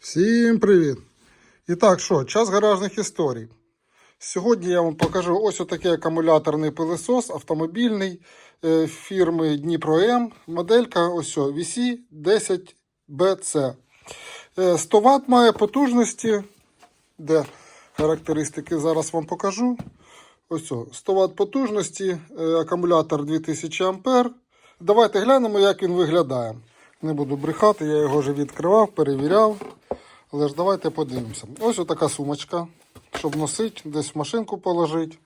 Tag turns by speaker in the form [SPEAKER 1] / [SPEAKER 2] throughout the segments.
[SPEAKER 1] Всім привіт! І так, що, час гаражних історій. Сьогодні я вам покажу ось отакий акумуляторний пилесос автомобільний е, фірми Дніпро М. Моделька ось о, VC10BC. Е, 100 Вт має потужності, де характеристики зараз вам покажу. Ось о, 100 Вт потужності, е, акумулятор 2000 А. Давайте глянемо, як він виглядає. Не буду брехати, я його вже відкривав, перевіряв. Але ж давайте подивимося. Ось така сумочка, щоб носити, десь в машинку положити.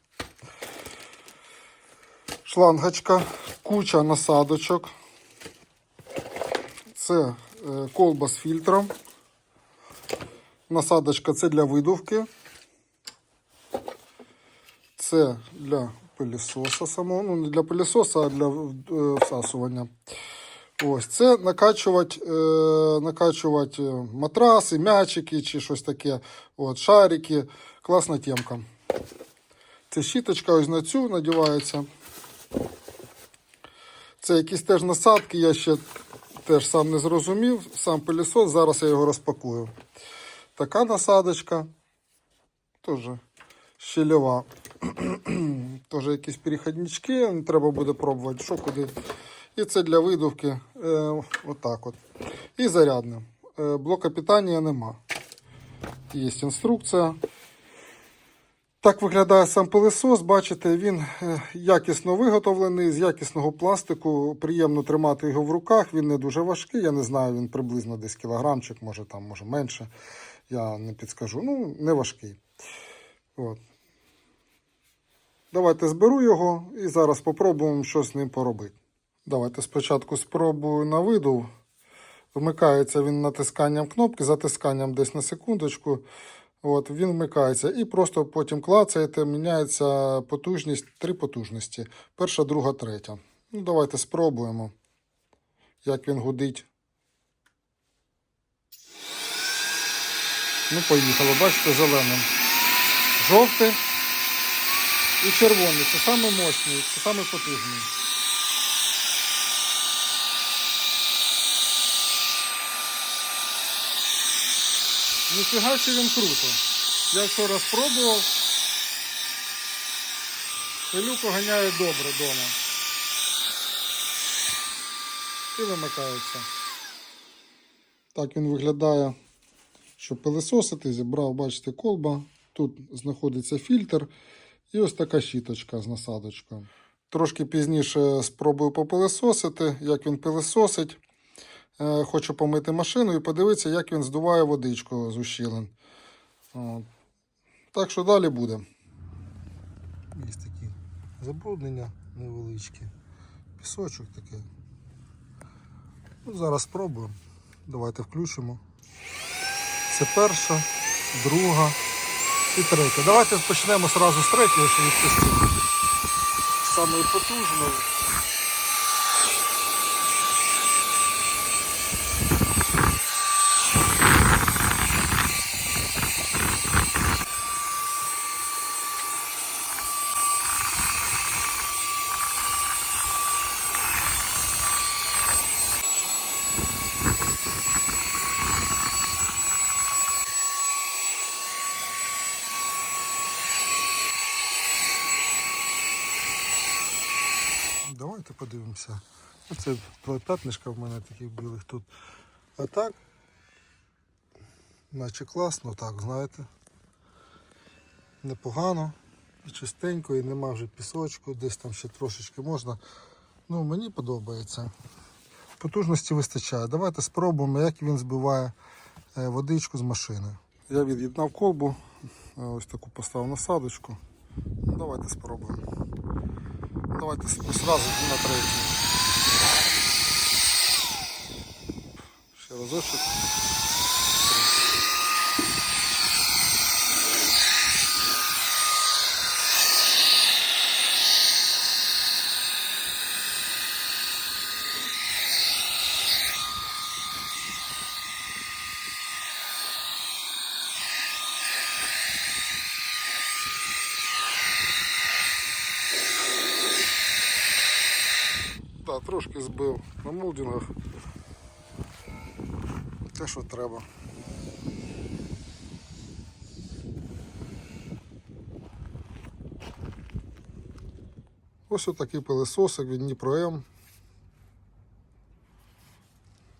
[SPEAKER 1] Шлангочка, куча насадочок. Це е, колба з фільтром. Насадочка це для видувки. Це для пилісоса самого. Ну, не для пилісоса, а для е, всасування. Ось це накачувати, е, накачувати матраси, м'ячики чи щось таке. От, шарики. Класна темка. Це щіточка ось на цю надівається. Це якісь теж насадки, я ще теж сам не зрозумів. Сам пилісос, зараз я його розпакую. Така насадочка. Теж щільова. Теж якісь переходнички, треба буде пробувати, що куди. І це для видувки. Е, отак от. І зарядне. Е, блока питання нема. Є інструкція. Так виглядає сам пилесос. Бачите, він е, якісно виготовлений, з якісного пластику. Приємно тримати його в руках. Він не дуже важкий. Я не знаю, він приблизно десь кілограмчик, може там, може менше. Я не підскажу. Ну, не важкий. От. Давайте зберу його і зараз спробуємо щось з ним поробити. Давайте спочатку спробую на виду. Вмикається він натисканням кнопки, затисканням десь на секундочку. От, він вмикається. І просто потім клацаєте, міняється потужність, три потужності. Перша, друга, третя. Ну, давайте спробуємо, як він гудить. Ну, поїхало, бачите, зеленим. Жовтий і червоний. Це саме мощний, це саме потужний. Ніфіга чи він круто. Я вчора спробував. Пилюку ганяє добре вдома. І вимикається. Так він виглядає, щоб пилисосити, зібрав, бачите, колба. Тут знаходиться фільтр. І ось така щіточка з насадочкою. Трошки пізніше спробую попилисосити, як він пилисосить. Е, Хочу помити машину і подивитися, як він здуває водичку з ущілин. Так що далі буде. Є такі забруднення невеличкі. Пісочок такий. Ну, зараз спробуємо. Давайте включимо. Це перша, друга і третя. Давайте почнемо одразу з третьої швидкості. Самої потужної. Давайте подивимося. Оце п'ятнишка в мене таких білих тут. А так, наче класно, так, знаєте. Непогано і чистенько, і нема вже пісочку, десь там ще трошечки можна. Ну, мені подобається. Потужності вистачає. Давайте спробуємо, як він збиває е, водичку з машини. Я від'єднав колбу, е, ось таку поставив насадочку. Ну, Давайте спробуємо. Давайте сразу на третій. Ще разочок. да, трошки збив на молдингах. Те, що треба. Ось отакий пилесосик від Дніпро М.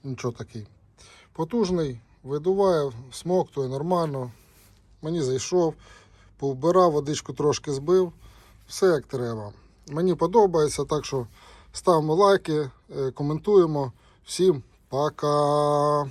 [SPEAKER 1] Нічого такий. Потужний, видуває, смоктує нормально. Мені зайшов, повбирав, водичку трошки збив, все як треба. Мені подобається, так що ставимо лайки, е, коментуємо. Всім пока!